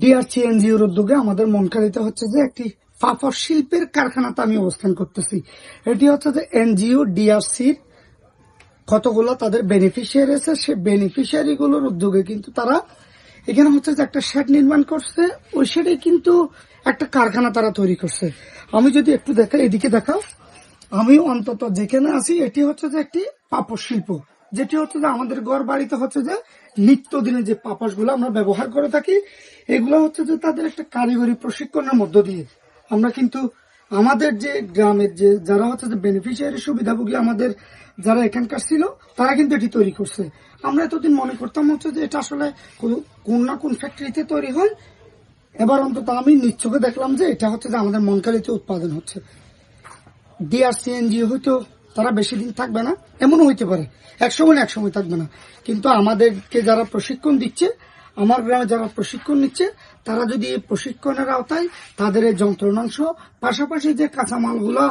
DRC এনজিওর উদ্যোগে আমাদের মনকারিতে হচ্ছে যে একটি পাপড় শিল্পের কারখানাতে আমি অবস্থান করতেছি। এটি হচ্ছে যে এনজিও ডিআরসির কতগুলো তাদের বেনিফিশিয়ারি আছে, সে বেনিফিশিয়ারিগুলোর উদ্যোগে কিন্তু তারা এখানে হচ্ছে যে একটা শেড নির্মাণ করছে। ওই শেডে কিন্তু একটা কারখানা তারা তৈরি করছে। আমি যদি একটু দেখা, এদিকে দেখাও। আমি অন্তত যেখানে আছি, এটি হচ্ছে যে একটি পাপড় শিল্প। যেটি হচ্ছে যে আমাদের ঘর বাড়িতে হচ্ছে যে নিত্যদিনে যে পাপস আমরা ব্যবহার করে থাকি, এগুলো হচ্ছে যে তাদের একটা কারিগরি প্রশিক্ষণের মধ্য দিয়ে। আমরা কিন্তু আমাদের যে গ্রামের যে যারা হচ্ছে যে বেনিফিশিয়ারি সুবিধাভোগী আমাদের যারা এখানকার ছিল, তারা কিন্তু এটি তৈরি করছে। আমরা এতদিন মনে করতাম হচ্ছে যে এটা আসলে কোনো- না কোন ফ্যাক্টরিতে তৈরি হয়। এবার অন্তত আমি নিচ্ছকে দেখলাম যে এটা হচ্ছে যে আমাদের মনকালিতে উৎপাদন হচ্ছে। ডিআরসি এনজিও হয়তো তারা বেশি দিন থাকবে না, এমনও হইতে পারে। এক সময় এক সময় থাকবে না। কিন্তু আমাদেরকে যারা প্রশিক্ষণ দিচ্ছে, আমার গ্রামে যারা প্রশিক্ষণ নিচ্ছে, তারা যদি এই প্রশিক্ষণের আওতায় তাদের এই যন্ত্রণাংশ, পাশাপাশি যে কাঁচামালগুলো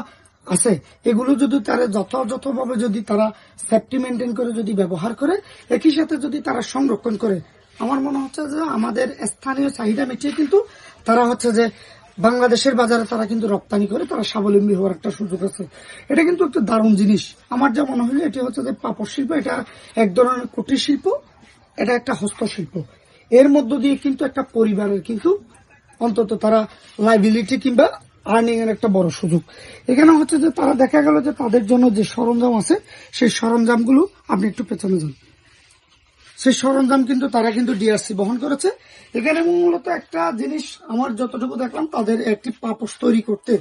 আছে, এগুলো যদি তারা যথাযথভাবে যদি তারা সেফটি মেনটেন করে যদি ব্যবহার করে, একই সাথে যদি তারা সংরক্ষণ করে, আমার মনে হচ্ছে যে আমাদের স্থানীয় চাহিদা মিটিয়ে কিন্তু তারা হচ্ছে যে বাংলাদেশের বাজারে তারা কিন্তু রপ্তানি করে, তারা স্বাবলম্বী হওয়ার একটা সুযোগ আছে। এটা কিন্তু একটা দারুণ জিনিস। আমার যা মনে হলো এটি হচ্ছে যে পাপড় শিল্প, এটা এক ধরনের কুটির শিল্প, এটা একটা হস্তশিল্প। এর মধ্য দিয়ে কিন্তু একটা পরিবারের কিন্তু অন্তত তারা লাইবিলিটি কিংবা আর্নিং এর একটা বড় সুযোগ। এখানে হচ্ছে যে তারা দেখা গেল যে তাদের জন্য যে সরঞ্জাম আছে, সেই সরঞ্জামগুলো আপনি একটু পেছনে যান। সেই সরঞ্জাম কিন্তু তারা কিন্তু ডিআরসি বহন করেছে। এখানে মূলত একটা জিনিস আমার যতটুকু দেখলাম, তাদের একটি পাপস তৈরি করতে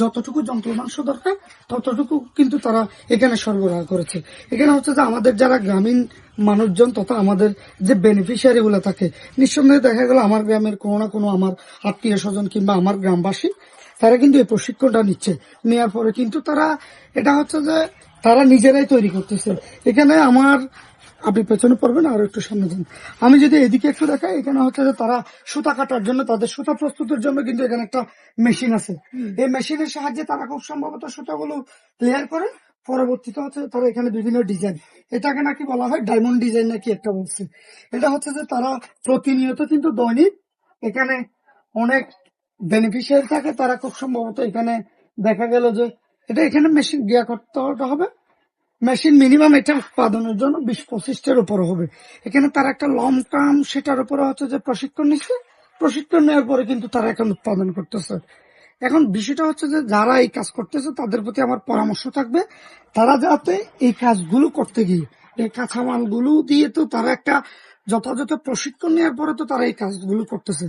যতটুকু যন্ত্রাংশ দরকার, ততটুকু কিন্তু তারা এখানে সরবরাহ করেছে। এখানে হচ্ছে যে আমাদের যারা গ্রামীণ মানুষজন তথা আমাদের যে বেনিফিশিয়ারি গুলো থাকে, নিঃসন্দেহে দেখা গেল আমার গ্রামের কোনো না কোনো আমার আত্মীয় স্বজন কিংবা আমার গ্রামবাসী, তারা কিন্তু এই প্রশিক্ষণটা নিচ্ছে। নেওয়ার পরে কিন্তু তারা, এটা হচ্ছে যে তারা নিজেরাই তৈরি করতেছে। এখানে আমার আপনি পেছনে পড়বেন আর একটু সামনে যান। আমি যদি এদিকে একটু দেখাই এখানে হচ্ছে যে তারা সুতা কাটার জন্য তাদের সুতা প্রস্তুতের জন্য কিন্তু এখানে একটা মেশিন আছে। এই মেশিনের সাহায্যে তারা খুব সম্ভবত সুতাগুলো ক্লিয়ার করে পরবর্তীতে হচ্ছে তারা এখানে বিভিন্ন ডিজাইন এটাকে নাকি বলা হয় ডায়মন্ড ডিজাইন নাকি একটা বলছে। এটা হচ্ছে যে তারা প্রতিনিয়ত কিন্তু দৈনিক এখানে অনেক বেনিফিশিয়ারি থাকে তারা খুব সম্ভবত এখানে দেখা গেল যে এটা এখানে মেশিন গিয়া করতে হবে মেশিন মিনিমাম এটা উৎপাদনের জন্য বিশ পঁচিশটার উপর হবে। এখানে তারা একটা লং টার্ম সেটার উপরে হচ্ছে যে প্রশিক্ষণ নিচ্ছে। প্রশিক্ষণ নেওয়ার পরে কিন্তু তারা এখন উৎপাদন করতেছে। এখন বিষয়টা হচ্ছে যে যারা এই কাজ করতেছে, তাদের প্রতি আমার পরামর্শ থাকবে। তারা যাতে এই কাজগুলো করতে গিয়ে, এই কাঁচামালগুলো দিয়ে তো তারা একটা যথাযথ প্রশিক্ষণ নেওয়ার পরে তো তারা এই কাজগুলো করতেছে।